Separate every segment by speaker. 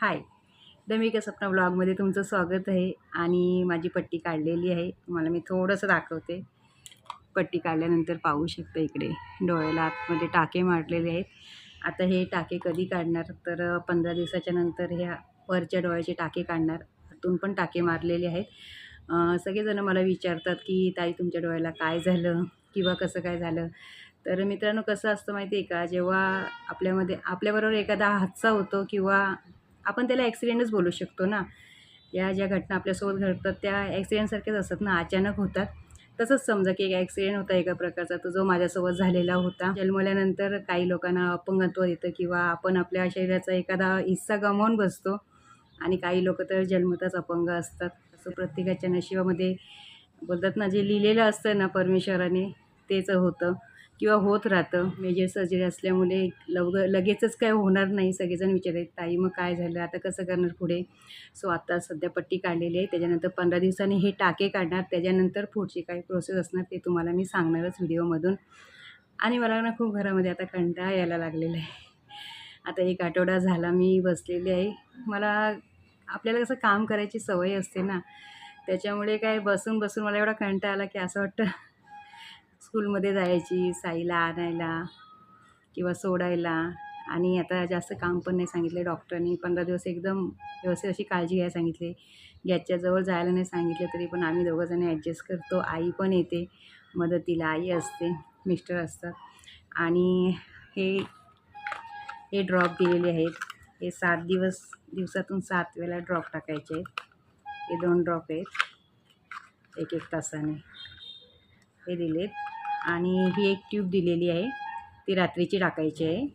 Speaker 1: हाय. दमिका स्वप्न ब्लॉगमध्ये तुमचं स्वागत आहे आणि माझी पट्टी काढलेली आहे. तुम्हाला मी थोडंसं दाखवते. पट्टी काढल्यानंतर पाहू शकता इकडे. डोळ्याला आतमध्ये टाके मारलेले आहेत. आता हे टाके कधी काढणार? तर पंधरा दिवसाच्या नंतर ह्या वरच्या डोळ्याचे टाके काढणार. आतून पण टाके मारलेले आहेत. सगळेजणं मला विचारतात की ताई तुमच्या डोळ्याला काय झालं? किंवा कसं काय झालं? तर मित्रांनो कसं असतं माहिती आहे का? जेव्हा आपल्यामध्ये आपल्याबरोबर एखादा हादसा होतो किंवा आपण त्याला ॲक्सिडेंटच बोलू शकतो ना. या ज्या घटना आपल्यासोबत घडतात त्या ॲक्सिडेंटसारख्याच असतात ना अचानक होतात. तसंच समजा की एक ॲक्सिडेंट होता एका प्रकारचा तो जो माझ्यासोबत झालेला होता. जन्मल्यानंतर काही लोकांना अपंगत्व येतं किंवा आपण आपल्या शरीराचा एखादा हिस्सा गमावून बसतो आणि काही लोक तर जन्मताच अपंग असतात. असं प्रत्येकाच्या नशिबामध्ये बोलतात ना जे लिहिलेलं असतं ना परमेश्वराने तेच होतं. किंवा होत राहतं. मेजर सर्जरी असल्यामुळे लवग लगेचच काय होणार नाही सगळेजण विचारतात ताई मग काय झालं? आता कसं करणार पुढे? सो आता सध्या पट्टी काढलेली आहे. त्याच्यानंतर पंधरा दिवसांनी हे टाके काढणार. त्याच्यानंतर पुढची काही प्रोसेस असणार ते तुम्हाला मी सांगणारच व्हिडिओमधून. आणि मला ना खूप घरामध्ये आता कंटाळा यायला लागलेला आहे. आता एक आठवडा झाला मी बसलेली आहे. मला आपल्याला कसं काम करायची सवय असते ना. त्याच्यामुळे काय बसून बसून मला एवढा कंटाळा आला की असं वाटतं स्कूलमध्ये जायची साईला आणायला किंवा सोडायला. आणि आता जास्त काम पण नाही सांगितले डॉक्टरांनी. पंधरा दिवस एकदम व्यवस्थित अशी काळजी घ्यायला सांगितली. गॅसच्या जवळ जायला नाही सांगितलं तरी पण आम्ही दोघंजणी ॲडजस्ट करतो. आई पण येते. मदतीला आई असते. मिस्टर असतात. आणि हे हे ड्रॉप दिलेले आहेत. हे सात दिवस दिवसातून सात वेळेला ड्रॉप टाकायचे आहेत. हे दोन ड्रॉप आहेत. एक एक तासाने. हे दिलेत. आणि ही एक ट्यूब दिलेली आहे. ती रात्रीची टाकायची आहे.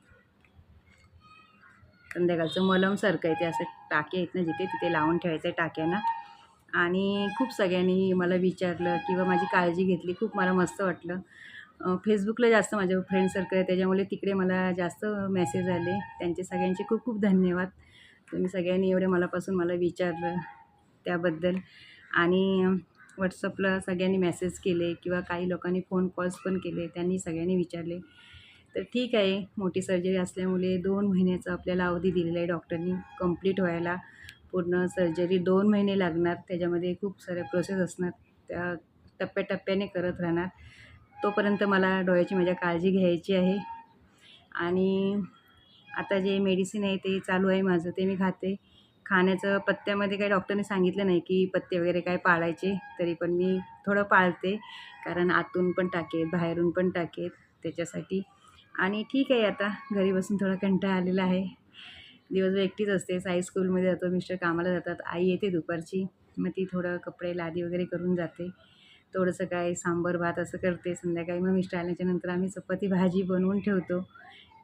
Speaker 1: संध्याकाळचं मलमसारखं आहे ते असं टाके आहेत ना जिथे तिथे लावून ठेवायचं आहे टाक्यांना. आणि खूप सगळ्यांनी मला विचारलं किंवा माझी काळजी घेतली. खूप मला मस्त वाटलं. फेसबुकला जास्त माझे फ्रेंड सर्कल आहे त्याच्यामुळे तिकडे मला जास्त मेसेज आले. त्यांचे सगळ्यांचे खूप खूप धन्यवाद. तुम्ही सगळ्यांनी एवढे मलापासून मला विचारलं त्याबद्दल. आणि व्हॉट्सअपला सगळ्यांनी मेसेज केले किंवा काही लोकांनी फोन कॉल्स पण केले त्यांनी सगळ्यांनी विचारले. तर ठीक आहे मोठी सर्जरी असल्यामुळे दोन महिन्याचा आपल्याला अवधी दिलेला आहे डॉक्टरनी कंप्लीट व्हायला. पूर्ण सर्जरी दोन महिने लागणार त्याच्यामध्ये खूप साऱ्या प्रोसेस असणार त्या टप्प्याटप्प्याने करत राहणार. तोपर्यंत मला डोळ्याची माझ्या काळजी घ्यायची आहे. आणि आता जे मेडिसिन आहे ते चालू आहे माझं ते मी खाते. खाण्याचं पत्त्यामध्ये काही डॉक्टरने सांगितलं नाही की पत्ते वगैरे काय पाळायचे तरी पण मी थोडं पाळते. कारण आतून पण टाकेत बाहेरून पण टाकेत त्याच्यासाठी. आणि ठीक आहे आता घरी बसून थोडा कंटाळा आलेला आहे. दिवसभर एकटीच असते. साई स्कूलमध्ये जातो मिस्टर कामाला जातात. आई येते दुपारची. मग ती थोडं कपडे लादी वगैरे करून जाते. थोडंसं काय सांबर भात असं करते संध्याकाळी. मग मिस्टर आल्याच्यानंतर आम्ही चपाती भाजी बनवून ठेवतो.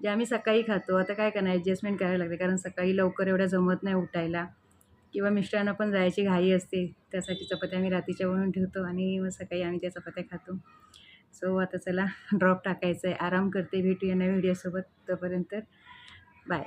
Speaker 1: जे आम्ही सकाळी खातो. आता काय करणार? ॲडजस्टमेंट करायला लागते. कारण सकाळी लवकर एवढ्या जमत नाही उठायला. किंवा मिस्टरांना पण जायची घाई असते. त्यासाठी चपात्या आम्ही रात्रीच्या बनवून ठेवतो आणि मग सकाळी आम्ही त्या चपात्या खातो. सो आता चला ड्रॉप टाकायचं आहे आराम करते. भेटूया नव्या व्हिडिओसोबत तोपर्यंत बाय